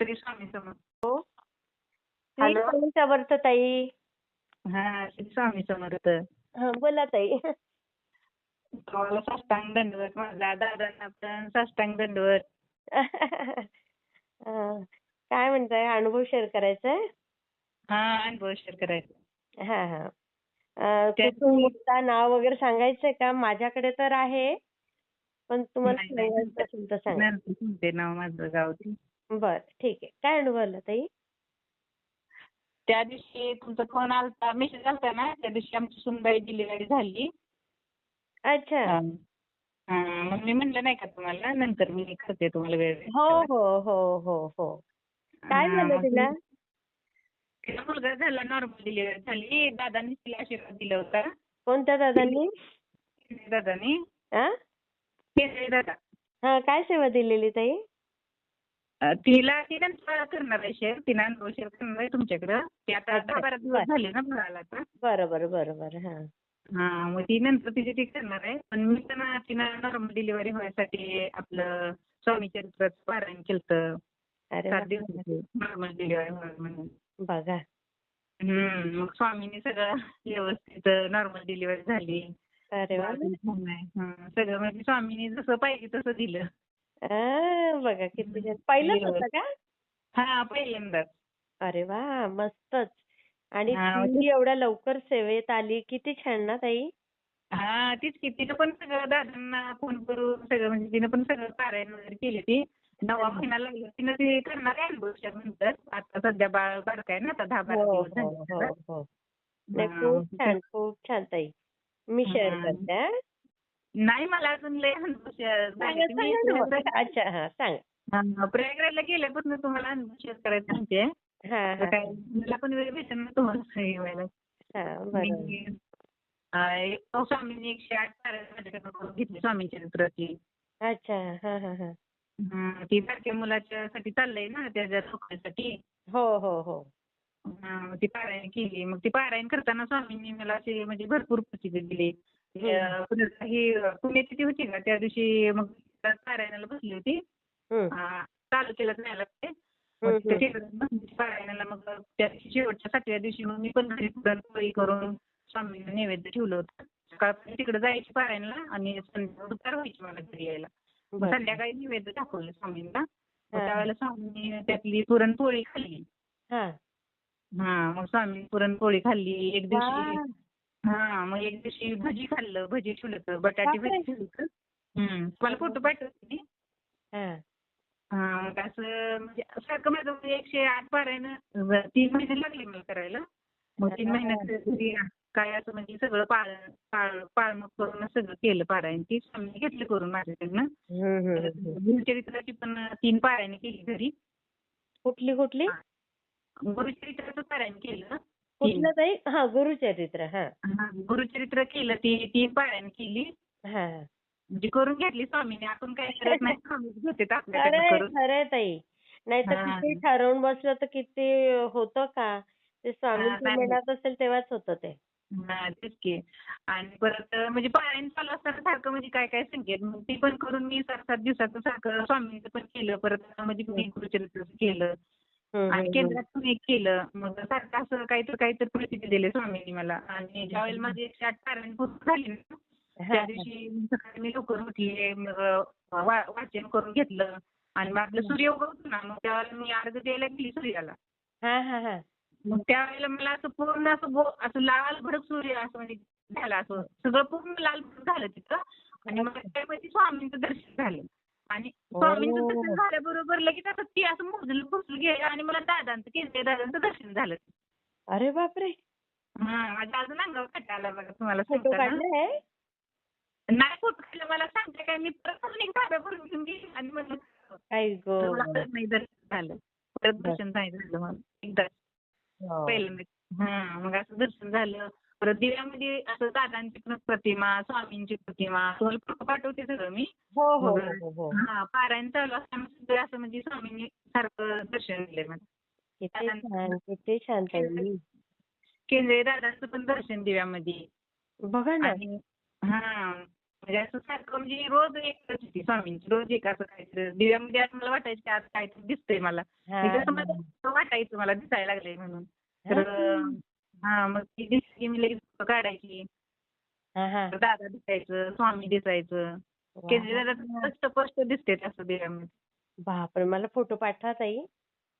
श्री स्वामी समर्थ हो हॅलो. समर्थ ताई? हा श्री स्वामी समर्थ हा बोला ताई. तुम्हाला साष्टांग दंडवत माझा दादांना पण साष्टांग दंडवत. हा. काय म्हणताय? अनुभव शेअर करायचा आहे हा अनुभव शेअर करायचा. हा हा. अं, कुठून नाव वगैरे सांगायचंय का? माझ्याकडे तर आहे पण तुम्हाला नाही, नाही. सांगायचं असेल तर सांगा. सांगते नाव माझं गाव ते. बर ठीक आहे. काय अनुभव आला ताई? त्या दिवशी तुमचा फोन आलता मेसेज आलता ना? त्या दिवशी आमची सुनबाई डिलिव्हरी झाली. अच्छा. हा. हा, मग मी म्हणलं नाही का तुम्हाला? नंतर मी करते तुम्हाला वेळ हो हो हो हो हो. काय हा, झालं मग तिला? तिला मुलगा झाला नॉर्मल डिलिव्हरी झाली. दादांनी तिला आशीर्वाद दिला होता. कोणत्या दादांनी? दादानी. हा दादा. हा काय सेवा दिलेली ताई? तिला ती नंतर करणार आहे शेअर तिनं अनुभव शेअर करणार आहे तुमच्याकडं. ते आता दहा बारा दिवस. झाले ना मुलाला आता. बरोबर बरोबर हा. हा मग ती नंतर तिची ती करणार आहे. पण मी पण तिनं नॉर्मल डिलिव्हरी व्हायसाठी आपलं स्वामी चरित्राचं पारायण केलं अरे. सात दिवसाची नॉर्मल डिलिव्हरी व्हावी म्हणून. बघा. हम्म मग स्वामीने सगळं व्यवस्थित नॉर्मल डिलिव्हरी झाली. अरे वा. सगळं म्हणजे स्वामीने जसं पाहिजे तसं दिलं. बघा किती छान. पहिलंच होतं का? हा पहिल्यांदाच. अरे वा मस्तच. आणि हा, ती म्हणजे- एवढ्या लवकर सेवेत आली किती छान ना ताई. हा तीच की तिनं पण सगळं दादांना फोन करून सगळं म्हणजे तिनं पण सगळं पारायण वगैरे केली ती. नवा महिना लागला तिनं ते करणार आहे अनुभवच्या नंतर. आता सध्या बाळ बारकाय ना आता दहा बारा हो दिवस हो झाले हो त्याला. हो. नाही खूप छान खूप छान ताई. मी शेअर हा. करते हा. नाही मला अजून लय मी अच्छा हा सांगा. हा, प्रयागराजला गेल्यापासून तुम्हाला अनुभव शेअर करायचं काय मला पण वेळ भेटेल ना तुम्हाला हा मी एक स्वामींनी एकशे आठ करून घेतली स्वामी चरित्राची. अच्छा हा हा हा. हं, ती बारक्या मुलाच्यासाठी चाललंय ना त्याच्या सोखण्यासाठी हो हो. हो ती पारायण केली. मग ती पारायण करताना स्वामींनी मला अशी म्हणजे भरपूर प्रसिद्धी दिली. ही पुण्याची ती होती का? त्या दिवशी मग पारायणाला बसली होती. केलं नाही लागते. पारायणाला मग त्या दिवशी शेवटच्या सातव्या दिवशी मग मी पण घरी पुरणपोळी करून स्वामींना नैवेद्य ठेवलं होतं. सकाळपर्यंत तिकडे जायची पारायणला आणि संध्या दुपार व्हायची मला घरी यायला. मग. संध्याकाळी नैवेद्य दाखवलं स्वामींना. हा. त्यावेळेला स्वामींनी त्यातली पुरणपोळी खाल्ली. हा. हा मग स्वामी पुरणपोळी खाल्ली. एक दिवशी. हा मग एक दिवशी भजी खाल्लं भजी ठेवलं होतं बटाटे. भजी ठेवलं. तुम्हाला फोटो पाठवते मी. मग असं म्हणजे सारखं माझं एकशे आठ पारायण तीन महिने लागले मला करायला. मग तीन महिन्यात घरी काय असं म्हणजे सगळं पाळ पाळ पाळमग करून सगळं केलं पारायण ती स्वामी घेतलं करून माझ्याकडनं. गुरुचरित्राची पण तीन पारायण केली घरी. कुठली कुठली? गुरुचरित्राचं पारायण केलं. कुठलं ताई हा गुरुचरित्र हा. गुरुचरित्र केलं ती तीन पारायण केली. हा. म्हणजे करून घेतली स्वामीने आपण काय करत नाही स्वामीच घेते आपल्याकडनं खरंय करून. खरंय ताई. नाहीतर हा. किती ठरवून बसलं तर किती होतं का? ते स्वामींच्या नाही. मनात असेल तेव्हाच होतं ते. हा, तेच की. आणि परत म्हणजे पारायण चालू असताना सारखं म्हणजे काय काय संकेत? मग ती पण करून मी सात सात दिवसाचं सारखं स्वामींचं पण केलं. परत म्हणजे मी गुरुचरित्राचं केलं. आणि हम्म, केंद्रात पण एक केलं. मग सारखं असं काहीतरी काहीतरी प्रसिद्धी दिली स्वामींनी मला. आणि ज्यावेळेला माझी एकशे आठ पारायण पूर्ण झाली ना. त्या हा, दिवशी सकाळी मी लवकर उठले. मग वाचन करून घेतलं. आणि मग आपलं सूर्य उगवतो ना मग त्यावेळेला मी अर्घ द्यायला गेली सूर्याला. हा हा हा. मग त्यावेळेला मला असं पूर्ण असं असं लाल भडक सूर्य असं म्हणजे झालं. असं सगळं पूर्ण लाल भडक झालं तिथं. आणि मग त्यामध्ये स्वामींचं दर्शन झालं. आणि स्वामींचं दर्शन झाल्याबरोबर लगेच असं ती असं मोजलं पुसलं गेलं आणि मला दादांचं केंद्रीय दादांचं दर्शन झालं. अरे बापरे! हा अजून अंगावर काटा आला बघा तुम्हाला फोटो नाही फोटो काढला मला सांगते काय? मी परत अजून एक ताब्या भरून घेऊन गेली आणि म्हणलं नाही दर्शन झालं. परत दर्शन नाही झालं मला एकदा हो. पहिल्यांदा. हा मग असं दर्शन झालं. परत दिव्यामध्ये असं दादांची प्रतिमा स्वामींची प्रतिमा तुम्हाला पाठवते सगळं मी. हो हो मग हो हो हा. पारायण चालू असताना सुद्धा असं म्हणजे स्वामींनी सारखं दर्शन दिलंय मला किती छान केंद्रीय दादांचं पण दर्शन दिव्यामध्ये. बघा ना. हा म्हणजे असं सारखं म्हणजे रोज एक करत होती स्वामींची रोज एक असं काहीतरी दिव्यामध्ये असं मला वाटायचं की आज काहीतरी दिसतंय मला. हा. मला वाटायचं मला दिसायला लागलंय म्हणून. तर हा मग ती दिसली की मी लगेच फोटो काढायची. दादा दिसायचं स्वामी दिसायचं. की जरा स्पष्ट स्पष्ट दिसते असं दिव्यामध्ये बापरे मला फोटो पाठवा ताई.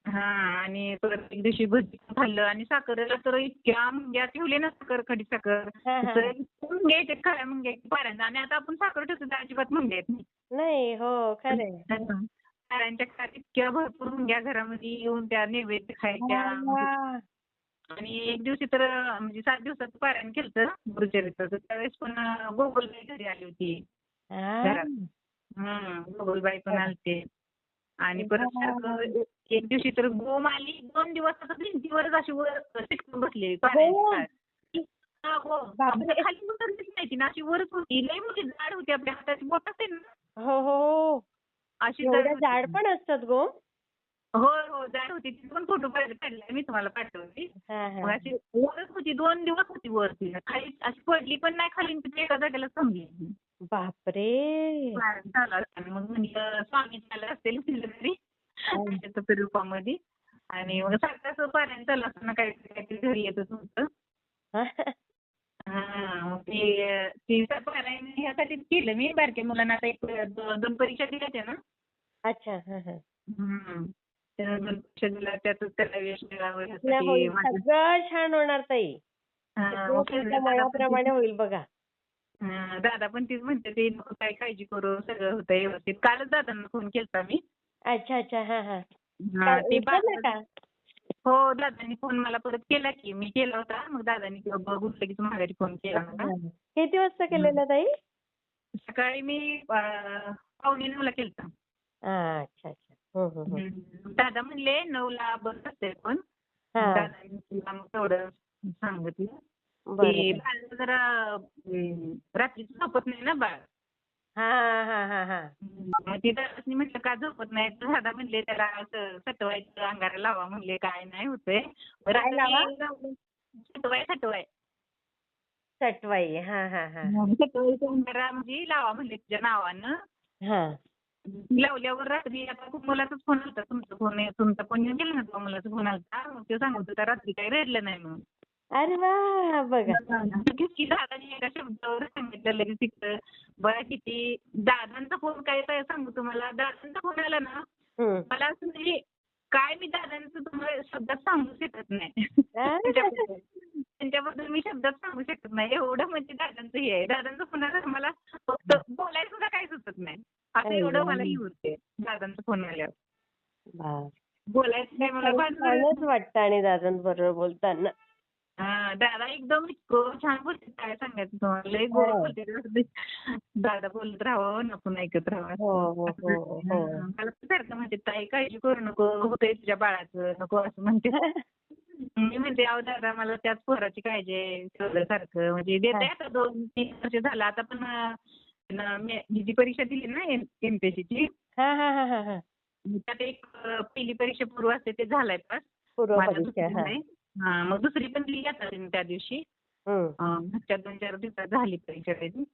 हा आणि परत एक दिवशी भजी खाल्लं आणि साखरेला तर इतक्या मुंग्या ठेवले ना साखर खडी साखर. तर इतक्या मुंग्या येतात खऱ्या मुंग्या पाऱ्यांना आणि आता आपण साखर ठेवतो तर अजिबात मुंग्या येत नाही नाही हो खरंय पाऱ्यांच्या खाली इतक्या भरपूर मुंग्या घरामध्ये येऊन त्या नैवेद्य खायच्या. आणि एक दिवशी तर म्हणजे सात दिवसाचं पारायण केलं गुरुचरित्राचं. त्यावेळेस पण गोकुलबाई घरी आली होती. घरात. हम्म गोकुलबाई पण आलते. आणि परत एक दिवशी तर गोम आली. दोन दिवस भिंतीवरच अशी वर चिटकून बसली? हा. खाली उतरलीच नाही ना अशी वरच होती. लई मोठी झाड होती आपल्या हाताची. बोट असेल ना. हो हो हो. अशी होती. जाड पण असतात गो होय हो जाड होती. तिथे पण फोटो काढले मी तुम्हाला पाठवली. हा मग हा अशी वरच होती दोन दिवस होती वरती. खाली अशी पडली पण नाही खाली तिथे एका जागेला थांबली. बापरे! मग म्हणलं स्वामी झालं असेल कुठेतरी त्याच्या रूपामध्ये. आणि मग सारखं असं पाण्यात चालू असताना काहीतरी काहीतरी घरी येतच होतं हा. ते ती पारायण ह्यासाठीच केलं मी. बारक्या मुलांना आता एक दोन परीक्षा दिल्या ना. अच्छा हा सगळं छान होणार ताई. मनाप्रमाणे होईल बघा. दादा पण तीच म्हणते ते नको काय काळजी करू सगळं होतं व्यवस्थित. कालच दादांना फोन केलता मी. अच्छा अच्छा हा हा. हा, ते का? हो दादांनी फोन मला परत केला की मी केला होता. मग दादांनी बघून लगेच माघारी फोन केला किती वाजता केलेला ताई? सकाळी मी पावणे नऊला केलता. अच्छा अच्छा. दादा म्हणले नऊला बंद असते पण. हा. दादांनी तेवढं सांगितलं. की बरं. बाळ जरा अं, रात्रीचं झोपत नाही ना बाळ. हा हा हा हा. मग ती दादानी म्हटलं का झोपत नाही? दादा म्हणले त्याला असं सटवायचं अंगारा लावा म्हणले काय नाही होतंय. सटवाय सटवाय. सटवाई हा हा हा. सटवायचं अंगारा म्हणजे लावा म्हणले तुझ्या नावानं. हा. लावल्यावर रात्री आता खूप मुलाचाच फोन आलता. तुमचा फोन तुमचा फोन येऊन गेला ना मुलाचा फोन आलता. मग ते सांगत होता रात्री काही रडलं नाही म्हणून. अरे वा बघा. लगेच की दादानी एका शब्दावर सांगितलं लगेच तिकडं बघा किती दादांचा फोन काय काय सांगू तुम्हाला. दादांचा फोन आला ना. मला असं म्हणजे काय मी दादांचं तुम्हाला शब्दात सांगू शकत नाही? त्यांच्याबद्दल मी शब्दात सांगू शकत नाही. एवढं म्हणजे दादांचं हे आहे. दादांचं फोन आला मला फक्त बोलायला सुद्धा काही सुचत नाही. असं एवढं मला हे होते दादांचा फोन आल्यावर. बोलायचं मला वाटतं आणि दादांबरोबर बोलताना. हा दादा एकदम इतकं छान बोलते काय सांगायचं तुम्हाला? लय गोड हो. बोलते. दादा बोलत राहावं नको ऐकत राहावं हो हो मला सारखं म्हणते ताई काळजी करू नको होतंय तुझ्या बाळाचं नको असं म्हणते. मी म्हणते अहो दादा मला त्याच पोराची काळजी आहे सारखं. म्हणजे देते आता दोन तीन वर्ष झालं आता पण जी परीक्षा दिली ना एमपीएससीची हा हा हा हा हा. त्यात एक पहिली परीक्षा पूर्व असते ते झालाय पास मग दुसरी पण दिली आता त्या दिवशी. मागच्या दोन चार दिवसात झाली परीक्षा त्याची.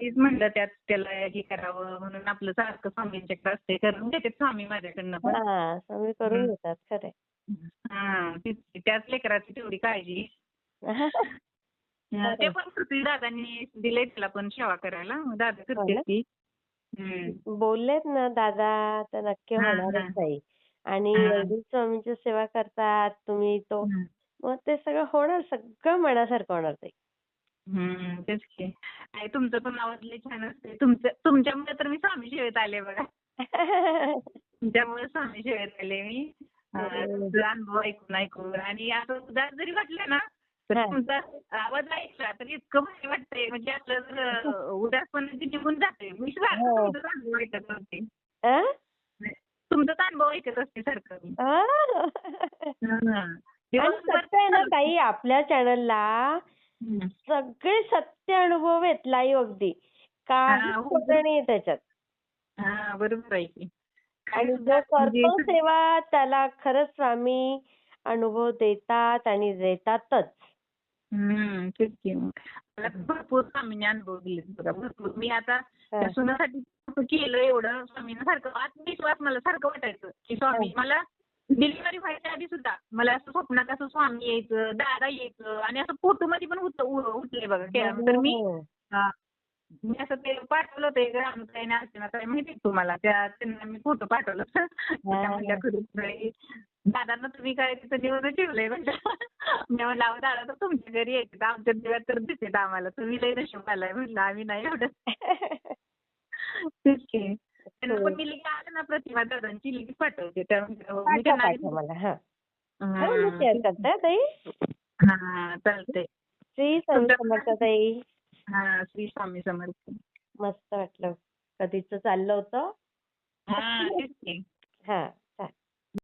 तेच म्हणलं त्यात त्याला हे करावं म्हणून आपलं सारखं स्वामींच्याकडे असते करून देते स्वामी माझ्याकडनं पण. हा स्वामी करून. घेतात खरंय. हा त्याच लेकराची तेवढी काळजी. ते पण करते दादांनी दिलंय त्याला पण सेवा करायला. दादा करते ना? ती. बोललेत ना दादा तर नक्की होणारच हा. ताई आणि स्वामींची सेवा करतात तुम्ही तो. मग ते सगळं होणार सगळं मनासारखं होणार ताई हम्म, तेच की. आणि तुमचं पण आवाज लय छान असते तुमचं तुमच्यामुळे तर मी स्वामी सेवेत आले बघा. तुमच्यामुळे स्वामी सेवेत आले मी. हो. तुमचा अनुभव ऐकून ऐकून. आणि असं उदास जरी वाटलं ना तर. तुमचा आवाज ऐकला तर इतकं भारी वाटतंय. म्हणजे आपलं जर उदास पण निघून जाते. मी हो. अनुभव ऐकत असते? तुमचा अनुभव ऐकत असते सारखं मी. सत्य ना ताई आपल्या चॅनलला. सगळे सत्य अनुभव आहेत लाईव्ह अगदी. काही हा, त्याच्यात. हा बरोबर आहे की. आणि जो म्हणजे करतो सेवा त्याला खरंच स्वामी अनुभव देतात आणि देतातच. हम्म, तेच की मग. मला भरपूर स्वामींनी अनुभव दिले बघा भरपूर मी आता हा. त्या सुनासाठी केलं एवढं स्वामींना सारखं आत्मविश्वास मला सारखं वाटायचं की स्वामी मला डिलिव्हरी व्हायच्या आधी सुद्धा मला असं स्वप्नात असं स्वामी यायचं दादा यायचं आणि असं फोटो मध्ये पण उत- उ- उठले बघा ते- तर मी हो. हा. मी असं ते पाठवलं होतं एक रामताई आणि अर्चनाताई माहिती आहे तुम्हाला? त्या त्यांना मी फोटो पाठवलं. होतं. त्या म्हणल्या खरंच बाई, दादांना तुम्ही काय तिथं निवड ठेवलंय म्हणजे मी म्हणलं अहो दादा तर तुमच्या घरी यायचे. तर आमच्या दिव्यात तर दिसत आम्हाला. तुम्ही लय नशीब आलाय. म्हणलं आम्ही नाही एवढं. तेच की त्यांना पण मी लिंक आलं ना प्रतिभा दादांची लिंक पाठवते. त्या म्हणल्या, हो, मला हा. हा, हा, ताई. हा चालतंय. श्री ताई. हा श्री स्वामी समर्थ. मस्त वाटलं. कधीच चाललं होतं. हा तेच की. हा.